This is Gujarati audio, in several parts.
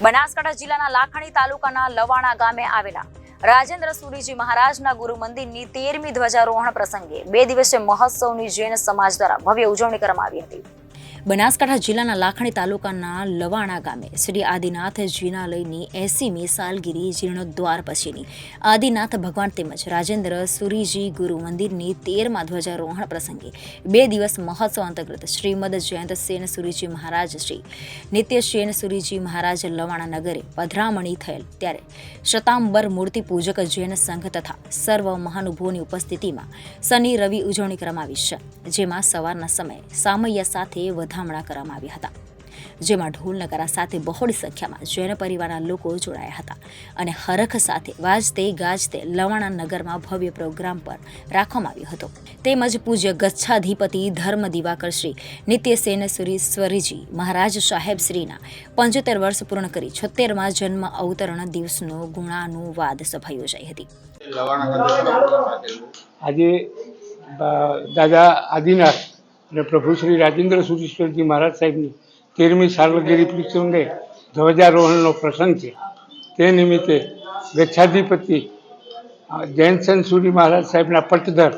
બનાસકાંઠા જિલ્લાના લાખણી તાલુકાના લવાણા ગામે આવેલા રાજેન્દ્ર સુરીજી મહારાજના ગુરુ મંદિરની તેરમી ધ્વજારોહણ પ્રસંગે બે દિવસીય મહોત્સવની જૈન સમાજ દ્વારા ભવ્ય ઉજવણી કરવામાં આવી હતી. બનાસકાંઠા જિલ્લાના લાખણી તાલુકાના લવાણા ગામે શ્રી આદિનાથ જિનાલયની એસીમી સાલગીરી જીર્ણોદ્વાર પછીની. આદિનાથ ભગવાન તેમજ રાજેન્દ્ર સુરીજી ગુરુ મંદિરની તેરમા ધ્વજારોહણ પ્રસંગે બે દિવસ મહોત્સવ અંતર્ગત શ્રીમદ જયંત સેન સુરીજી મહારાજ શ્રી નિત્ય સેન સુરીજી મહારાજ લવાણા નગરે પધરામણી થયેલ. ત્યારે શતાંબર મૂર્તિ પૂજક જૈન સંઘ તથા સર્વ મહાનુભવોની ઉપસ્થિતિમાં શનિ રવિ ઉજવણી કરવામાં આવી છે, જેમાં સવારના સમયે સામૈયા સાથે વધામણા કરવામાં આવ્યા હતા જેમાં ઢોલ નગારા સાથે બહોળી સંખ્યામાં જૈન પરિવારના લોકો જોડાયા હતા અને હરખ સાથે વાજતે ગાજતે લવાણા નગરમાં ભવ્ય પ્રોગ્રામ પર રાખવામાં આવ્યો હતો. તેમજ પૂજ્ય ગચ્છાધિપતિ ધર્મ દિવાકર શ્રી નિત્યસેન સુરીશ્વરીજી મહારાજ સાહેબ શ્રીના પંચોતેર વર્ષ પૂર્ણ કરી છોતેરમાં જન્મ અવતરણ દિવસનો ગુણાનુવાદ સભા યોજાઈ હતી. આજે દાદા આદિનાથ અને પ્રભુ શ્રી રાજેન્દ્ર સુરેશ્વરજી મહારાજ સાહેબની તેરમી સાર્વગીરી પ્રસંગે ધ્વજારોહણનો પ્રસંગ છે. તે નિમિત્તે ગચ્છાધિપતિ જૈનસન સુરી મહારાજ સાહેબના પટધર,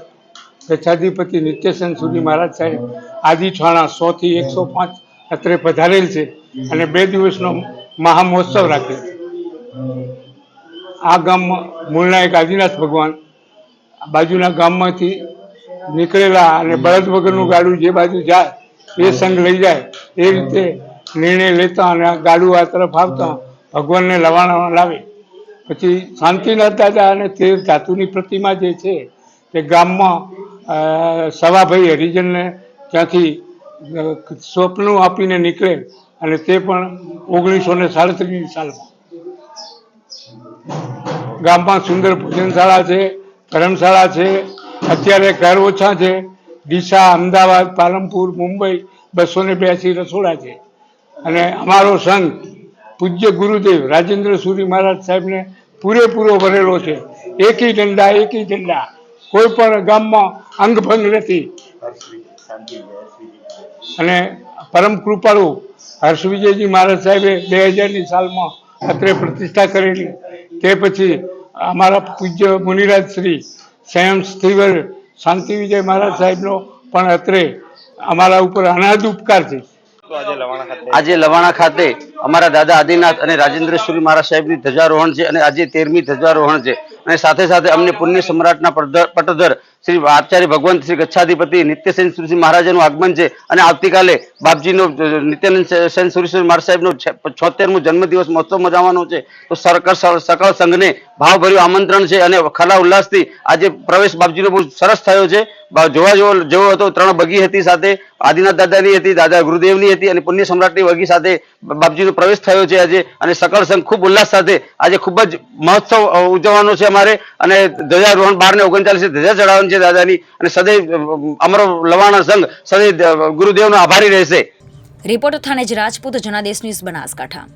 ગચ્છાધિપતિ નિત્યસન સુરી મહારાજ સાહેબ આદિ સોથી એકસો પાંચ અત્રે પધારેલ છે અને બે દિવસનો મહામહોત્સવ રાખેલ છે. આ ગામમાં મૂળના એક આદિનાથ ભગવાન બાજુના ગામમાંથી નીકળેલા અને બળદ વગરનું ગાડું જે બાજુ જાય એ સંઘ લઈ જાય એ રીતે નિર્ણય લેતા અને ગાડું આ તરફ આવતા ભગવાનને લવાણામાં લાવે. પછી શાંતિનાથ દાદા અને તે ધાતુની પ્રતિમા જે છે તે ગામમાં સવાભાઈ હરિજનને ત્યાંથી સ્વપ્નું આપીને નીકળે અને તે પણ ઓગણીસો ને સાડત્રીસ સાલમાં. ગામમાં સુંદર ભોજનશાળા છે ધર્મશાળા છે અત્યારે ઘર ઓછા છે. ડીસા, અમદાવાદ, પાલનપુર, મુંબઈ બસો ને બ્યાસી રસોડા છે. અને અમારો સંઘ પૂજ્ય ગુરુદેવ રાજેન્દ્ર સુરી મહારાજ સાહેબને પૂરેપૂરો ભરેલો છે. એકી દંડા એકી દંડા કોઈ પણ ગામમાં અંગભંગ નથી. અને પરમ કૃપાળુ હર્ષ વિજયજી મહારાજ સાહેબે બે હજારની સાલમાં અત્રે પ્રતિષ્ઠા કરેલી. તે પછી અમારા પૂજ્ય મુનિરાજ શ્રી સંયમ સ્થિવર શાંતિ વિજય મહારાજ સાહેબનો પણ અત્રે અમારા ઉપર અનાદ ઉપકાર છે. આજે લવાણા ખાતે? અમારા દાદા આદિનાથ અને રાજેન્દ્ર સુરી મહારાજ સાહેબની ધ્વજારોહણ છે અને આજે તેરમી ધ્વજારોહણ છે. અને સાથે સાથે અમને પુણ્ય સમ્રાટના પટધર- શ્રી આચાર્ય ભગવંત શ્રી ગચ્છાધિપતિ નિત્યસેન સુરસિંહ મહારાજાનું આગમન છે. અને આવતીકાલે બાપજીનો નિત્યાનંદ સેન સુરસિંહ મહારાજ સાહેબનો છોતેરમું જન્મદિવસ મહોત્સવ મજાવવાનો છે. તો સરકાર સકળ સંઘને ભાવભર્યું આમંત્રણ છે અને ખરા ઉલ્લાસથી આજે પ્રવેશ બાપજીનો બહુ સરસ થયો છે. જોવા જેવો જેવો હતો, ત્રણ બગી હતી સાથે, આદિનાથ દાદાની હતી, દાદા ગુરુદેવની હતી અને પુણ્ય સમ્રાટની વગી સાથે બાપજીનો પ્રવેશ થયો છે આજે અને સકળ સંઘ ખૂબ ઉલ્લાસ સાથે આજે ખૂબ જ મહોત્સવ ઉજવવાનો છે અમારે અને ધ્વજારોહણ બાર ને ઓગણચાલીસ ધ્વજા ચડાવવાની છે દાદાની અને સદૈવ અમારો લવાણા સંઘ સદૈવ ગુરુદેવનો આભારી રહેશે. રિપોર્ટર જ રાજપૂત, જનાદેશ ન્યૂઝ બનાસકાંઠા.